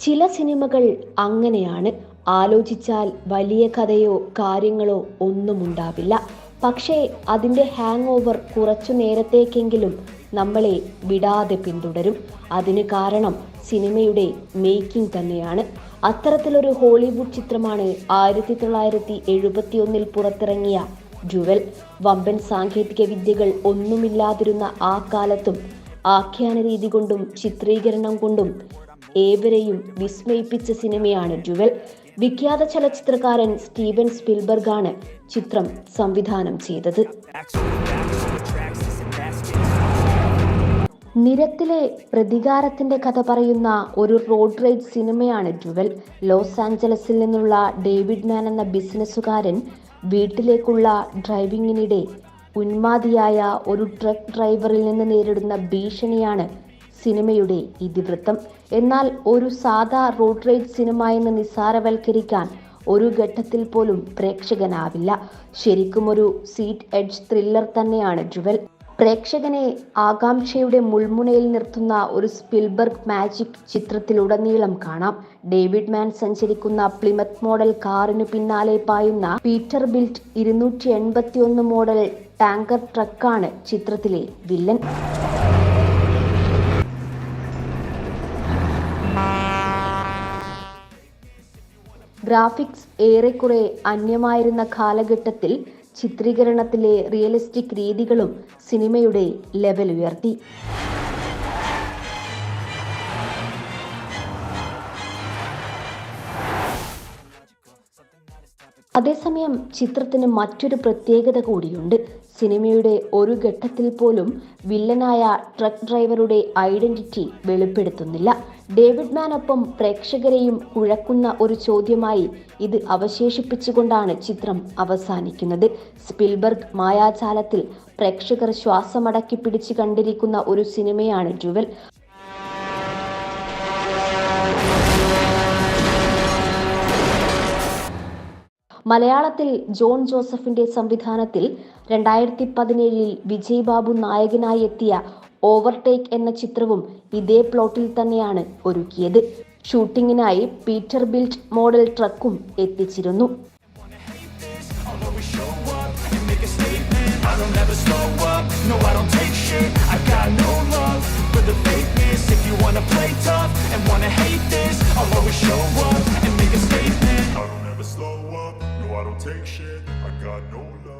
ചില സിനിമകൾ അങ്ങനെയാണ്. ആലോചിച്ചാൽ വലിയ കഥയോ കാര്യങ്ങളോ ഒന്നും ഉണ്ടാവില്ല. പക്ഷേ അതിന്റെ ഹാങ് ഓവർ കുറച്ചു നേരത്തേക്കെങ്കിലും നമ്മളെ വിടാതെ പിന്തുടരും. അതിന് കാരണം സിനിമയുടെ മേക്കിംഗ് തന്നെയാണ്. അത്തരത്തിലൊരു ഹോളിവുഡ് ചിത്രമാണ് ആയിരത്തി തൊള്ളായിരത്തി എഴുപത്തി ഒന്നിൽ പുറത്തിറങ്ങിയ ജുവൽ. വമ്പൻ സാങ്കേതിക വിദ്യകൾ ഒന്നുമില്ലാതിരുന്ന ആ കാലത്തും ആഖ്യാന രീതി കൊണ്ടും ചിത്രീകരണം കൊണ്ടും ഏവരെയും വിസ്മയിപ്പിച്ച സിനിമയാണ് ജുവൽ വിഖ്യാത ചലച്ചിത്രകാരൻ സ്റ്റീവൻ സ്പിൽബർഗാണ് ചിത്രം സംവിധാനം ചെയ്തത്. നിരത്തിലെ പ്രതികാരത്തിന്റെ കഥ പറയുന്ന ഒരു റോഡ് റൈഡ് സിനിമയാണ് ജുവൽ ലോസ് ആഞ്ചലസിൽ നിന്നുള്ള ഡേവിഡ് മാൻ എന്ന ബിസിനസ്സുകാരൻ വീട്ടിലേക്കുള്ള ഡ്രൈവിങ്ങിനിടെ ഉന്മാതിയായ ഒരു ട്രക്ക് ഡ്രൈവറിൽ നിന്ന് നേരിടുന്ന ഭീഷണിയാണ് സിനിമയുടെ ഇതിവൃത്തം. എന്നാൽ ഒരു സാധാ റോഡ് റൈഡ് സിനിമ എന്ന് നിസ്സാരവൽക്കരിക്കാൻ ഒരു ഘട്ടത്തിൽ പോലും പ്രേക്ഷകനാവില്ല. ശരിക്കും ഒരു സീറ്റ് എഡ്ജ് ത്രില്ലർ തന്നെയാണ് ജുവൽ. പ്രേക്ഷകനെ ആകാംക്ഷയുടെ മുൾമുനയിൽ നിർത്തുന്ന ഒരു സ്പിൽബർഗ് മാജിക് ചിത്രത്തിലുടനീളം കാണാം. ഡേവിഡ് മാൻ സഞ്ചരിക്കുന്ന പ്ലിമത്ത് മോഡൽ കാറിന് പിന്നാലെ പായുന്ന പീറ്റർ ബിൽറ്റ് ഇരുന്നൂറ്റി മോഡൽ ടാങ്കർ ട്രക്കാണ് ചിത്രത്തിലെ വില്ലൻ. ഗ്രാഫിക്സ് ഏറെക്കുറെ അന്യമായിരുന്ന കാലഘട്ടത്തിൽ ചിത്രീകരണത്തിലെ റിയലിസ്റ്റിക് രീതികളും സിനിമയുടെ ലെവൽ അതേസമയം ചിത്രത്തിന് മറ്റൊരു പ്രത്യേകത കൂടിയുണ്ട്. സിനിമയുടെ ഒരു ഘട്ടത്തിൽ പോലും വില്ലനായ ട്രക്ക് ഡ്രൈവറുടെ ഐഡന്റിറ്റി വെളിപ്പെടുത്തുന്നില്ല. ഡേവിഡ് മാനൊപ്പം പ്രേക്ഷകരെയും കുഴക്കുന്ന ഒരു ചോദ്യമായി ഇത് അവശേഷിപ്പിച്ചുകൊണ്ടാണ് ചിത്രം അവസാനിക്കുന്നത്. സ്പിൽബർഗ് മായാജാലത്തിൽ പ്രേക്ഷകർ ശ്വാസമടക്കി പിടിച്ചു കണ്ടിരിക്കുന്ന ഒരു സിനിമയാണ് ജുവൽ. മലയാളത്തിൽ ജോൺ ജോസഫിന്റെ സംവിധാനത്തിൽ രണ്ടായിരത്തി പതിനേഴിൽ വിജയ് ബാബു നായകനായി എത്തിയ ഓവർടേക്ക് എന്ന ചിത്രവും ഇതേ പ്ലോട്ടിൽ തന്നെയാണ് ഒരുക്കിയത്. ഷൂട്ടിങ്ങിനായി പീറ്റർ ബിൽറ്റ് മോഡൽ ട്രക്കും എത്തിച്ചിരുന്നു. I'll slow up I don't take shit. I got no love.